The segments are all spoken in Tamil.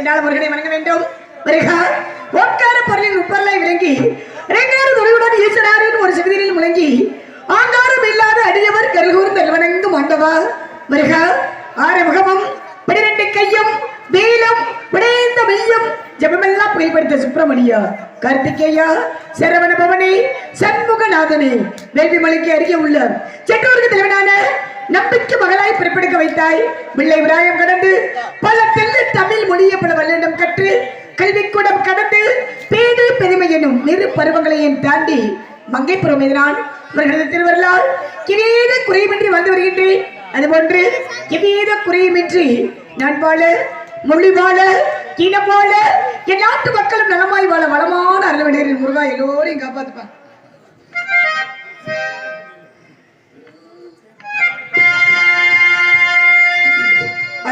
என்றால் முருகனை வணங்க வேண்டும். வருகா. ஒக்கார பொருளின் உப்பரலை விளங்கி ரெங்காறு துறையுடன் ஈஸ்வராரின் ஒரு சகதியில் முழங்கி ஆங்காரம் இல்லாத அடியவர் கருகூர் தலைவணங்கு மாண்டவா ஆறு முகமும் பனிரெண்டு கையும் வேலம் விடைந்த மெய்யும் ஜபமெல்லாம் புகைப்படுத்த சுப்பிரமணியா. கார்த்திகேயா சரவண பவனே சண்முகநாதனே வேள்வி மலைக்கு அருகே உள்ள செட்டூருக்கு நம்பிக்கை மகளாய் பிறப்பெடுக்க வைத்தாய். பிள்ளை விராயம் கடந்து பல தெல்ல தமிழ் மொழியை பல வல்லிடம் கற்று கல்விக்கூடம் கடந்து பேடு பெருமை எனும் இரு பருவங்களையும் தாண்டி மங்கைப்புறம் எதிரான் இவர்களது திருவருளால் கிரீட குறையுமின்றி வந்து வருகின்றேன். அதுபோன்று எவ்வித குறையுமின்றி நான் வாழ மொழி வாழ இனம் வாழ என் நாட்டு மக்களும் நலமாய் வாழ வளமான அருளவடிகளின் முருகா எல்லோரையும் காப்பாத்துப்பான்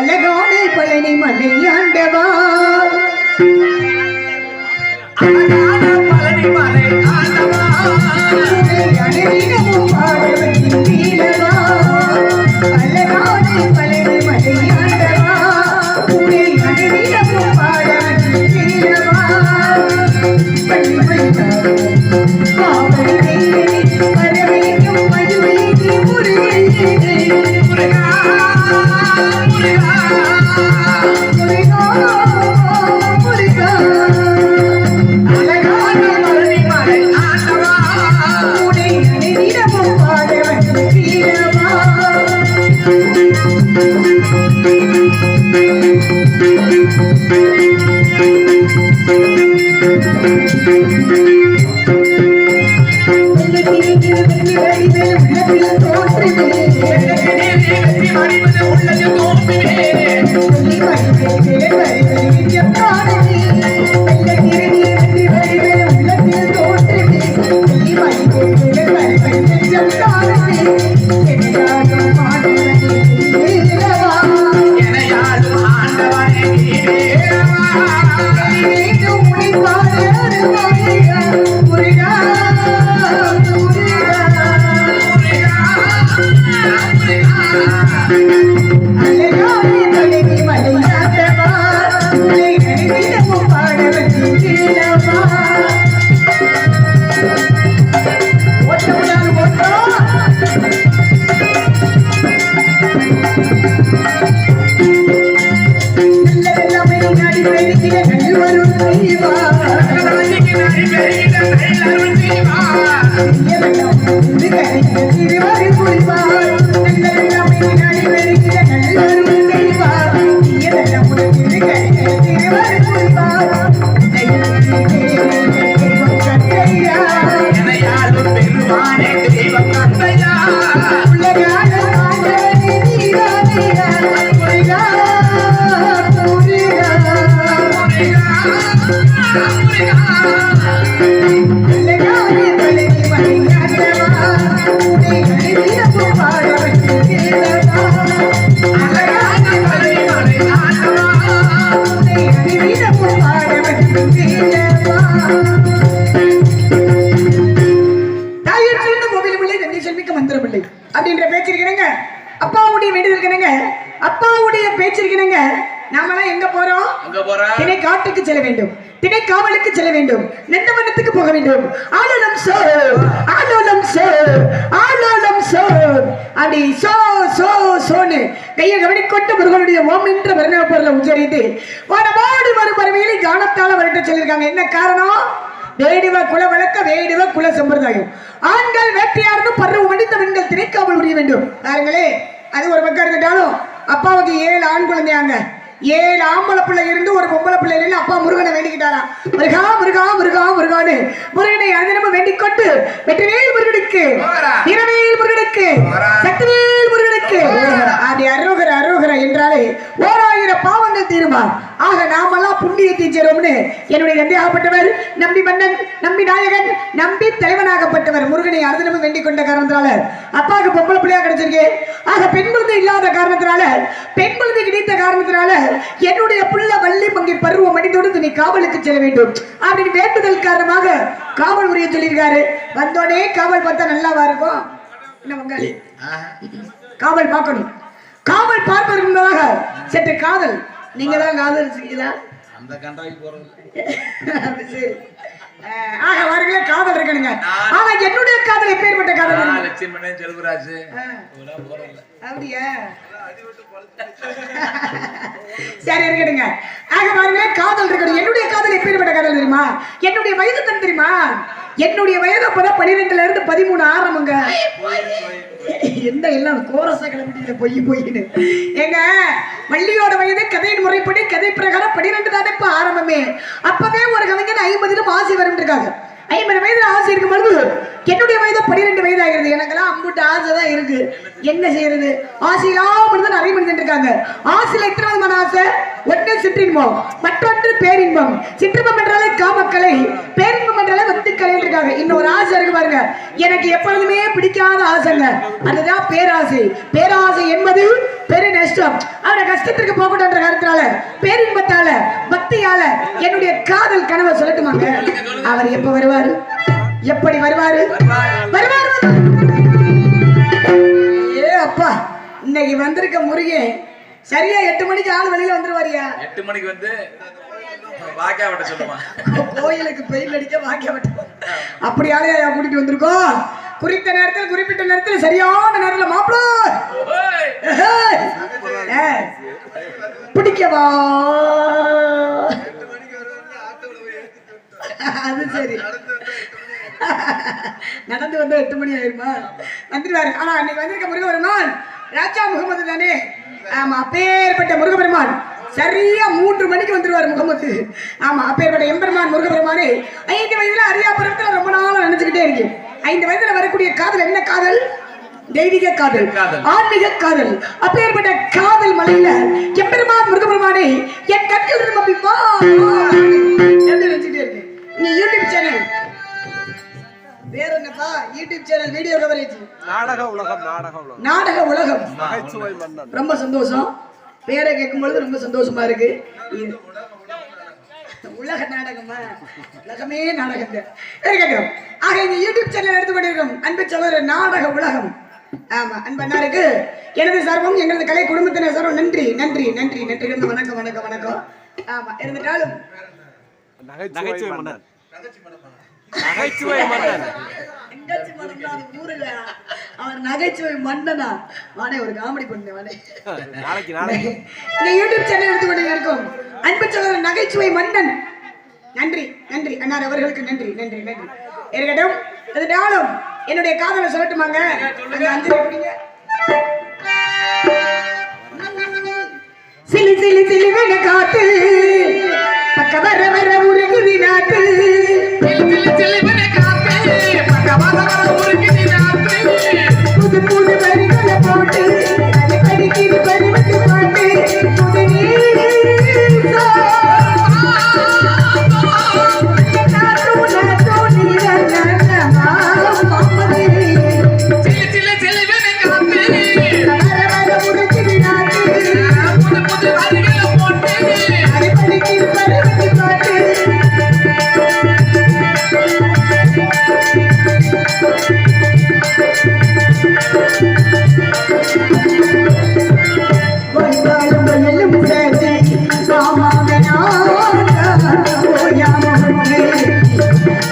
அழகான பழனி மலையாண்டவா? பழனி மலை ஆண்டவா அழகான れない ராசிக்கு செல்ல வேண்டும். திணை காவலுக்கு செல்ல வேண்டும். நெந்தவனத்துக்கு போக வேண்டும். ஆலோலம் சோ ஆலோலம் சோ ஆலோலம் சோ அப்படி சோ சோ சோனு கையை கவனிக்கொண்டு முருகனுடைய ஓம் என்ற வர்ணவ பொருளை உச்சரித்து வானமோடி வரும் பறவைகளை கானத்தால வரட்ட சொல்லியிருக்காங்க. என்ன காரணம்? வேடுவ குல வழக்க வேடுவ குல சம்பிரதாயம். ஆண்கள் வேட்டையாடுன்னு பருவம் மடித்த பெண்கள் திணைக்காவல் புரிய வேண்டும். பாருங்களே அது ஒரு பக்கம் இருக்கட்டாலும் அப்பாவுக்கு ஏழு ஆண் குழந்தையாங்க. ஏழு ஆம்பளை பிள்ளை இருந்து ஒரு பொம்பளை பிள்ளை இருந்து அப்பா முருகனை வேண்டிக்கிட்டாராம் முருகா முருகா முருகா முருகான்னு முருகனை அனுதினமும் வேண்டிக் கொண்டு வெற்றிவேல் முருகனுக்கு. இரவேல் முருகனுக்கு. சக்திவேல் முருகனுக்கு. அப்படி அரோகர அரோகர என்றாலே ஓராயிரம் பாவங்கள் தீருமா? சேரும்னு என்னுடைய தந்தையாகப்பட்டவர் நம்பி மன்னன் நம்பி நாயகன் நம்பி தலைவனாகப்பட்டவர் முருகனை அனுதினமும் வேண்டிக் கொண்ட காரணத்தினால. அப்பாவுக்கு பொம்பளை பிள்ளையா கிடைச்சிருக்கு. ஆக பெண் குழந்தை இல்லாத காரணத்தினால பெண் குழந்தை கிடைத்த காரணத்தினால என்னுடைய புள்ள வள்ளி மங்கை பருவம் அடித்தோடு நீ காவலுக்கு செல்ல வேண்டும். அப்படின்னு வேண்டுதல் காரணமாக காவல் உரிய சொல்லியிருக்காரு. வந்தோடனே காவல் பார்த்தா நல்லாவா இருக்கும்? என்ன காவல் பார்க்கணும். காவல் பார்ப்பதற்கு முன்னதாக சற்று காதல். நீங்க தான் காதலிச்சீங்களா அந்த கண்டாக்கி போறது அது சரி. ஆக வாருங்களே காதல் இருக்கணுங்க. ஆனா என்னுடைய காதல் எப்பேற்பட்ட காதல்? லட்சுமணே செல்வராஜ் அப்படியா? சரி இருக்கட்டுங்க. ஆக பாருங்க காதல் இருக்கணும். என்னுடைய காதல் எப்பேற்பட்ட காதல் தெரியுமா? என்னுடைய வயது தான் தெரியுமா? என்னுடைய வயது அப்பதான் பன்னிரெண்டுல இருந்து பதிமூணு ஆரம்பங்க. என்ன எல்லாம் கோரஸா கிளம்பிட்டீங்க பொய் பொய்ன்னு. ஏங்க வள்ளியோட வயது கதையின் முறைப்படி கதை பிரகாரம் பன்னிரெண்டு தானே இப்ப ஆரம்பமே. அப்பவே ஒரு கவிஞன் ஐம்பதிலும் ஆசை வரும் இருக்காங்க ஐம்பது வயதுல ஆசை இருக்கும் பொழுது என்னுடைய வயது பன்னிரெண்டு வயது ஆகிறது எனக்கெல்லாம் அம்புட்டு ஆசை தான் இருக்கு. என்ன செய்யறது? ஆசையெல்லாம் மனிதன் நிறைய மனிதன் இருக்காங்க ஆசையில எத்தனை விதமான ஆசை? ஒன்று சிற்றின்பம் மற்றொன்று பேரின்பம். சிற்றின்பம் என்றாலே காமக்கலை பேரின்பம் என்றாலே வத்துக்கலை இருக்காங்க இன்னொரு ஆசை இருக்கு பாருங்க. எனக்கு எப்பொழுதுமே பிடிக்காத ஆசைங்க. அதுதான் பேராசை. பேராசை என்பது பெரு நஷ்டம் அவரை கஷ்டத்திற்கு போகட்டும்ன்ற காரணத்தினால பேரின்பத்தால பக்தியால என்னுடைய காதல் கனவை சொல்லட்டுமாங்க? அவர் எப்ப வருவாரு? எப்படி வருவாரு? வருவார்! ஏ அப்பா இன்னைக்கு வந்திருக்க முருகன் சரியா எட்டு மணிக்கு ஆள் வெளியில வந்துருவாரியா? எட்டு மணிக்கு வந்து வாக்கியா விட்ட சொல்லுமா? கோயிலுக்கு பெயில் அடிக்க வாக்கியப்பட்டோம் அப்படி ஆளையா கூட்டிட்டு வந்திருக்கோம். குறித்த நேரத்தில் குறிப்பிட்ட நேரத்தில் சரியான நேரத்தில் மாப்பிள. பிடிக்கவா. அது சரி. நடந்து வந்தா எட்டு மணி ஆயிருமா? வந்துருவாரு ஆனா அன்னைக்கு வந்திருக்க முருகபெருமான் ராஜா முகமது தானே? ஆமா அப்பேற்பட்ட முருகபெருமான் சரியா மூன்று மணிக்கு வந்துருவாரு முகமது. ஆமா அப்பேற்பட்ட எம்பெருமான் முருகபெருமானே ஐந்து வயதுல அரியாபுரத்துல ரொம்ப நாளா நினைச்சுக்கிட்டே இருக்கேன். ஐந்து வயதுல வரக்கூடிய காதல் என்ன காதல்? தெய்வீக காதல். ஆன்மீக காதல். அப்பேற்பட்ட காதல் மலையில எம்பெருமான் முருகபெருமானே என் கண்கள் இருந்து அப்படி வா நீ யூடியூப் சேனல். வேற என்னப்பா யூடியூப் சேனல் வீடியோ கவரேஜ். நாடக உலகம் நாடக உலகம். நாடக ரொம்ப சந்தோஷம். பேரை கேட்கும் பொழுது ரொம்ப சந்தோஷமா இருக்கு. உலக நாடகமா உலகமே நாடகம் இருக்கட்டும் ஆக இந்த யூடியூப் சேனல் எடுத்து கொண்டிருக்கும் அன்பு சகோதரர் நாடக உலகம். ஆமா அன்பண்ணாருக்கு எனது சார்பும் எங்களது கலை குடும்பத்தினர் சார்பும் நன்றி நன்றி நன்றி நன்றி. இருந்து வணக்கம் வணக்கம் வணக்கம். ஆமா இருந்துட்டாலும். நகைச்சுவை ஊருல. அவர் நகைச்சுவை மன்னனா? வானே ஒரு காமெடி பண்ணு நாளைக்கு நாளைக்கு. இந்த யூடியூப் சேனல் எடுத்து கொண்டு இருக்கும் அன்பு சகோதரர் நகைச்சுவை மன்னன். நன்றி நன்றி. அண்ணார் அவர்களுக்கு நன்றி நன்றி நன்றி. இருக்கட்டும் இருந்தாலும் என்னுடைய காதலை சொல்லட்டுமாங்க? சிலி சிலி சிலி சிலு காத்து பக்க வர வர உருகுதி நாட்டு புது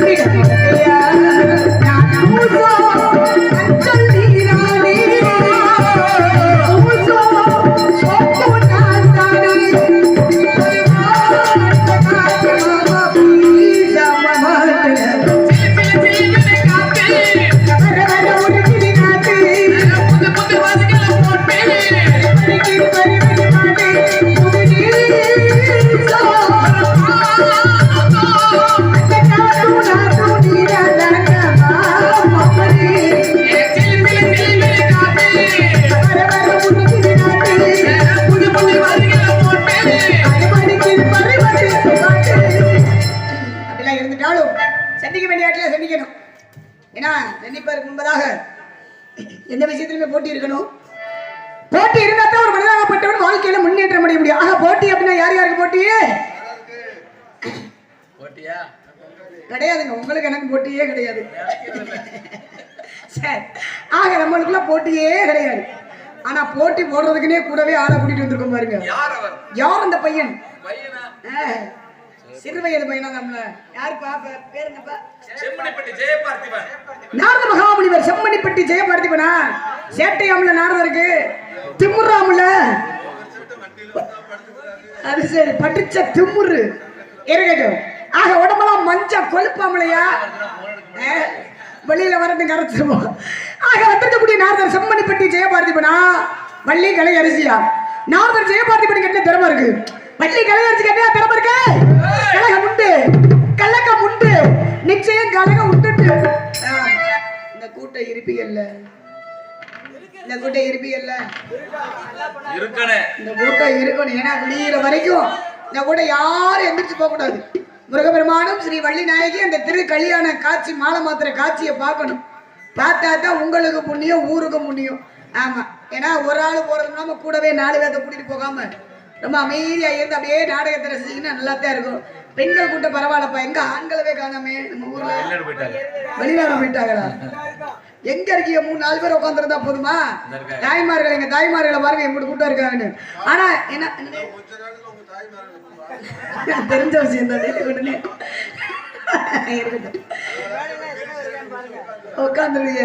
Obrigada. ஏன்னா சந்திப்பதற்கு முன்பதாக எந்த விஷயத்திலுமே போட்டி இருக்கணும். போட்டி இருந்தா தான் ஒரு மனிதனாகப்பட்டவன் வாழ்க்கையில முன்னேற்றம் அடைய முடியும். ஆக போட்டி அப்படின்னா யார் யாருக்கு போட்டி? போட்டியா? கிடையாதுங்க உங்களுக்கு எனக்கு போட்டியே கிடையாது. சரி. ஆக நம்மளுக்குள்ள போட்டியே கிடையாது. ஆனா போட்டி போடுறதுக்குன்னே கூடவே ஆளை கூட்டிட்டு வந்திருக்கோம் பாருங்க. யார் அந்த பையன்? பையனா? சிறு வயது பையனா நம்மள யாருப்பா பேர் என்னப்பா செம்மணிப்பட்டி ஜெயபார்த்திபன். நாரத மகாமுனிவர் செம்மணிப்பட்டி ஜெயபார்த்திபனா? சேட்டையாமுல நாரதருக்கு திமுறாமுல. அது சரி பட்டுச்ச திமுரு இருக்கட்டும் ஆக உடம்பெல்லாம் மஞ்ச கொழுப்பாமலையா? வெளியில வரது கரைச்சிருவோம் ஆக வந்திருக்கக்கூடிய நாரதர் செம்மணிப்பட்டி ஜெயபார்த்திபனா? வள்ளி கலை அரிசியா? நாரதர் ஜெயபார்த்திபன் என்ன திறமை இருக்கு? வள்ளி கலை அரிசி என்ன திறமை இருக்கு? கலகம் உண்டு. கலகம் உண்டு. நிச்சயம் கலகம் உண்டு இந்த கூட்ட இருப்பீங்கல்ல இந்த கூட்ட இருப்பீங்கல்ல இந்த கூட்டம் இருக்கணும். ஏன்னா விடியிற வரைக்கும் இந்த கூட்டம் யாரும் எந்திரிச்சு போக கூடாது முருகபெருமானும் ஸ்ரீ வள்ளி நாயகி அந்த திரு கல்யாண காட்சி மாலை மாத்திர காட்சியை பார்க்கணும். பார்த்தா தான் உங்களுக்கு புண்ணியம் ஊருக்கு புண்ணியம். ஆமா. ஏன்னா ஒரு ஆள் நம்ம கூடவே நாலு பேர்த்த கூட்டிட்டு போகாம ரொம்ப அமைதியா இருந்து அப்படியே நாடகத்தை ரசிச்சீங்கன்னா நல்லா தான் இருக்கும். பெண்கள் கூட்டம் பரவாயில்லப்பா. எங்க ஆண்களவே காணாமே. நம்ம ஊர்ல. வெளிநாடு போயிட்டாங்க. வெளிநாடு போயிட்டாங்களா? எங்க இருக்கீங்க? மூணு நாலு பேர் உட்காந்துருந்தா போதுமா? தாய்மார்கள் எங்க தாய்மார்களை பாருங்க எங்கிட்ட கூட்டம் இருக்காங்கன்னு. ஆனா என்ன தெரிஞ்ச விஷயம் தான். உட்காந்துருவீங்க